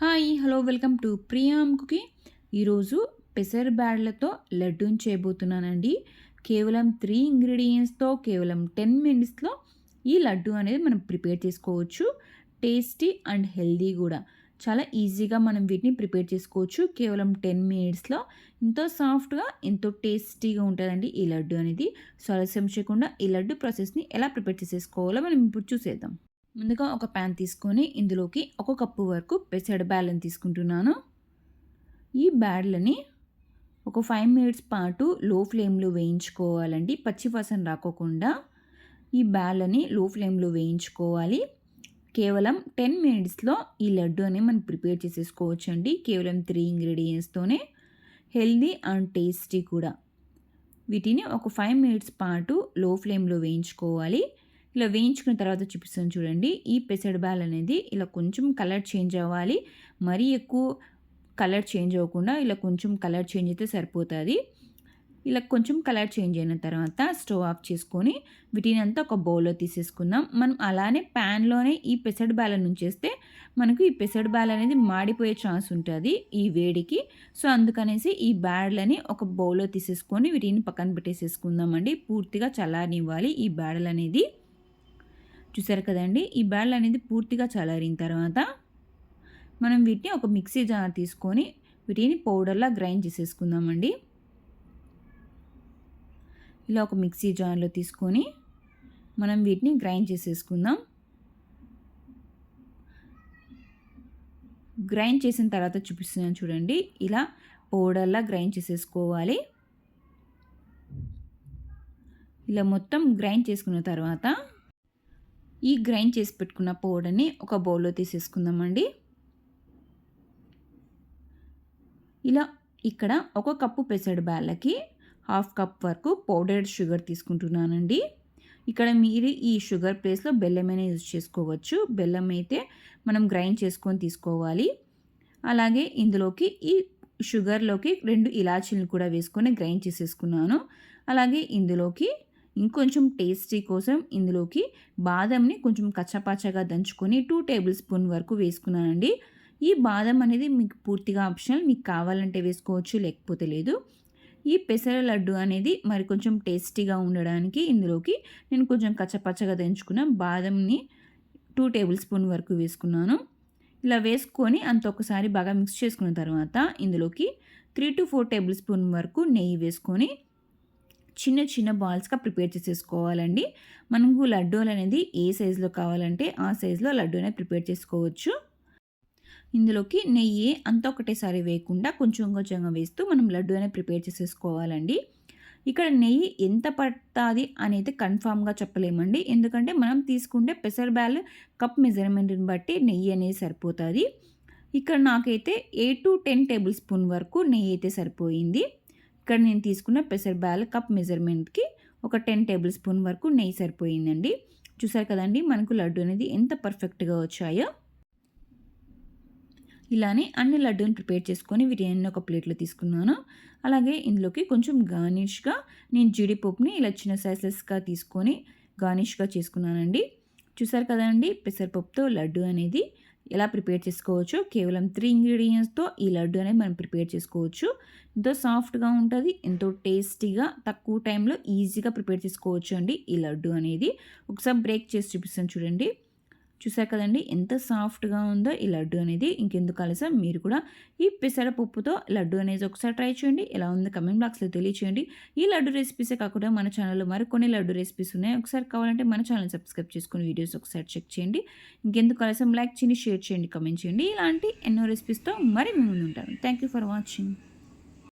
Hi hello welcome to ప్రియాంకుకి ఈరోజు పెసర్ బ్యాడ్లతో లడ్డూని చేయబోతున్నానండి. కేవలం త్రీ ఇంగ్రీడియంట్స్తో కేవలం టెన్ మినిట్స్లో ఈ లడ్డు అనేది మనం ప్రిపేర్ చేసుకోవచ్చు. టేస్టీ అండ్ హెల్దీ కూడా. చాలా ఈజీగా మనం వీటిని ప్రిపేర్ చేసుకోవచ్చు. కేవలం టెన్ మినిట్స్లో. ఎంతో సాఫ్ట్గా ఎంతో టేస్టీగా ఉంటుందండి ఈ లడ్డు అనేది. సో ఆలస్యం చేయకుండా ఈ లడ్డు ప్రాసెస్ని ఎలా ప్రిపేర్ చేసేసుకోవాలో మనం ఇప్పుడు చూసేద్దాం. ముందుగా ఒక ప్యాన్ తీసుకొని ఇందులోకి ఒక కప్పు వరకు పెసడ బ్యాళ్ళని తీసుకుంటున్నాను. ఈ బ్యాడ్లని ఒక ఫైవ్ మినిట్స్ పాటు లో ఫ్లేమ్లో వేయించుకోవాలండి పచ్చివాసన రాకోకుండా ఈ బ్యాళ్ళని లో ఫ్లేమ్లో వేయించుకోవాలి. కేవలం టెన్ మినిట్స్లో ఈ లడ్డు అని మనం ప్రిపేర్ చేసేసుకోవచ్చు అండి కేవలం త్రీ ఇంగ్రీడియంట్స్తోనే హెల్దీ అండ్ టేస్టీ కూడా. వీటిని ఒక ఫైవ్ మినిట్స్ పాటు లో ఫ్లేమ్లో వేయించుకోవాలి. ఇలా వేయించుకున్న తర్వాత చూపిస్తాను చూడండి. ఈ పెసడ్ బ్యాల్ అనేది ఇలా కొంచెం కలర్ చేంజ్ అవ్వాలి. మరీ ఎక్కువ కలర్ చేంజ్ అవ్వకుండా ఇలా కొంచెం కలర్ చేంజ్ అయితే సరిపోతుంది. ఇలా కొంచెం కలర్ చేంజ్ అయిన తర్వాత స్టవ్ ఆఫ్ చేసుకొని వీటిని అంతా ఒక బౌల్లో తీసేసుకుందాం. మనం అలానే ప్యాన్లోనే ఈ పెసడ్ బ్యాల్ నుంచేస్తే మనకు ఈ పెసడ్ బాల్ అనేది మాడిపోయే ఛాన్స్ ఉంటుంది ఈ వేడికి. సో అందుకనేసి ఈ బ్యాడ్లని ఒక బౌల్లో తీసేసుకొని వీటిని పక్కన పెట్టేసేసుకుందామండి. పూర్తిగా చల్లారనివ్వాలి ఈ బ్యాడల్ అనేది. చూసారు కదండి? ఈ బ్యాళ్ళు అనేది పూర్తిగా చల్లారిన తర్వాత మనం వీటిని ఒక మిక్సీ జార్ తీసుకొని వీటిని పౌడర్లా గ్రైండ్ చేసేసుకుందామండి. ఇలా ఒక మిక్సీ జార్లో తీసుకొని మనం వీటిని గ్రైండ్ చేసేసుకుందాం. గ్రైండ్ చేసిన తర్వాత చూపిస్తున్నాను చూడండి. ఇలా పౌడర్లా గ్రైండ్ చేసేసుకోవాలి. ఇలా మొత్తం గ్రైండ్ చేసుకున్న తర్వాత ఈ గ్రైండ్ చేసి పెట్టుకున్న పౌడర్ని ఒక బౌల్లో తీసేసుకుందామండి. ఇలా ఇక్కడ ఒక కప్పు పెసడు బ్యాళ్ళకి హాఫ్ కప్ వరకు పౌడర్డ్ షుగర్ తీసుకుంటున్నానండి. ఇక్కడ మీరు ఈ షుగర్ ప్లేస్లో బెల్లమైనా యూజ్ చేసుకోవచ్చు. బెల్లం అయితే మనం గ్రైండ్ చేసుకొని తీసుకోవాలి. అలాగే ఇందులోకి ఈ షుగర్లోకి రెండు ఇలాచీలను కూడా వేసుకొని గ్రైండ్ చేసేసుకున్నాను. అలాగే ఇందులోకి ఇంకొంచెం టేస్టీ కోసం ఇందులోకి బాదంని కొంచెం కచ్చపచ్చగా దంచుకొని టూ టేబుల్ స్పూన్ వరకు వేసుకున్నానండి. ఈ బాదం అనేది మీకు పూర్తిగా ఆప్షనల్ మీకు కావాలంటే వేసుకోవచ్చు లేకపోతే లేదు. ఈ పెసర లడ్డు అనేది మరి కొంచెం టేస్టీగా ఉండడానికి ఇందులోకి నేను కొంచెం కచ్చపచ్చగా దంచుకున్న బాదంని టూ టేబుల్ స్పూన్ వరకు వేసుకున్నాను. ఇలా వేసుకొని అంత ఒకసారి బాగా మిక్స్ చేసుకున్న తర్వాత ఇందులోకి three to four table spoon వరకు నెయ్యి వేసుకొని చిన్న చిన్న బాల్స్గా ప్రిపేర్ చేసేసుకోవాలండి. మనకు లడ్డూలు అనేది ఏ సైజులో కావాలంటే ఆ సైజులో లడ్డూ అనేది ప్రిపేర్ చేసుకోవచ్చు. ఇందులోకి నెయ్యి అంత ఒకటేసారి వేయకుండా కొంచెం కొంచెంగా వేస్తూ మనం లడ్డు అనేది ప్రిపేర్ చేసేసుకోవాలండి. ఇక్కడ నెయ్యి ఎంత పడుతుంది అనేది కన్ఫామ్గా చెప్పలేమండి. ఎందుకంటే మనం తీసుకుంటే పెసర్ బ్యాల్ కప్ మెజర్మెంట్ని బట్టి నెయ్యి అనేది సరిపోతుంది. ఇక్కడ నాకైతే eight to ten table spoon వరకు నెయ్యి అయితే సరిపోయింది. ఇక్కడ నేను తీసుకున్న పెసర్ బ్యాల్ కప్ మెజర్మెంట్కి ఒక టెన్ టేబుల్ స్పూన్ వరకు నెయ్యి సరిపోయిందండి. చూసారు కదండి మనకు లడ్డు అనేది ఎంత పర్ఫెక్ట్గా వచ్చాయో. ఇలానే అన్ని లడ్డూని ప్రిపేర్ చేసుకొని వీటిని ఒక ప్లేట్లో తీసుకున్నాను. అలాగే ఇందులోకి కొంచెం గార్నిష్గా నేను జీడిపప్పుని ఇలా చిన్న సైజెస్గా తీసుకొని గార్నిష్గా చేసుకున్నానండి. చూసారు కదండి పెసరపప్పుతో లడ్డు అనేది ఎలా ప్రిపేర్ చేసుకోవచ్చు? కేవలం త్రీ ఇంగ్రీడియంట్స్తో ఈ లడ్డు అనేది మనం ప్రిపేర్ చేసుకోవచ్చు. ఎంతో సాఫ్ట్గా ఉంటుంది ఎంతో టేస్టీగా తక్కువ టైంలో ఈజీగా ప్రిపేర్ చేసుకోవచ్చు అండి ఈ లడ్డు అనేది. ఒకసారి బ్రేక్ చేసి చూపిస్తాను చూడండి. చూసారు కదండి? ఎంత సాఫ్ట్గా ఉందో ఈ లడ్డు అనేది. ఇంకెందుకు ఆలస్యం? మీరు కూడా ఈ పెసరపప్పుతో లడ్డు అనేది ఒకసారి ట్రై చేయండి. ఎలా ఉంది కమెంట్ బాక్స్లో తెలియచేయండి. ఈ లడ్డు రెసిపీసే కాకుండా మన ఛానల్లో మరికొన్ని లడ్డు రెసిపీస్ ఉన్నాయి. ఒకసారి కావాలంటే మన ఛానల్ సబ్స్క్రైబ్ చేసుకుని వీడియోస్ ఒకసారి చెక్ చేయండి. ఇంకెందుకు ఆలస్యం? లైక్ చేయండి షేర్ చేయండి కమెంట్ చేయండి. ఇలాంటి ఎన్నో రెసిపీస్తో మరి మేము ఉంటాను థ్యాంక్ యూ ఫర్ వాచింగ్.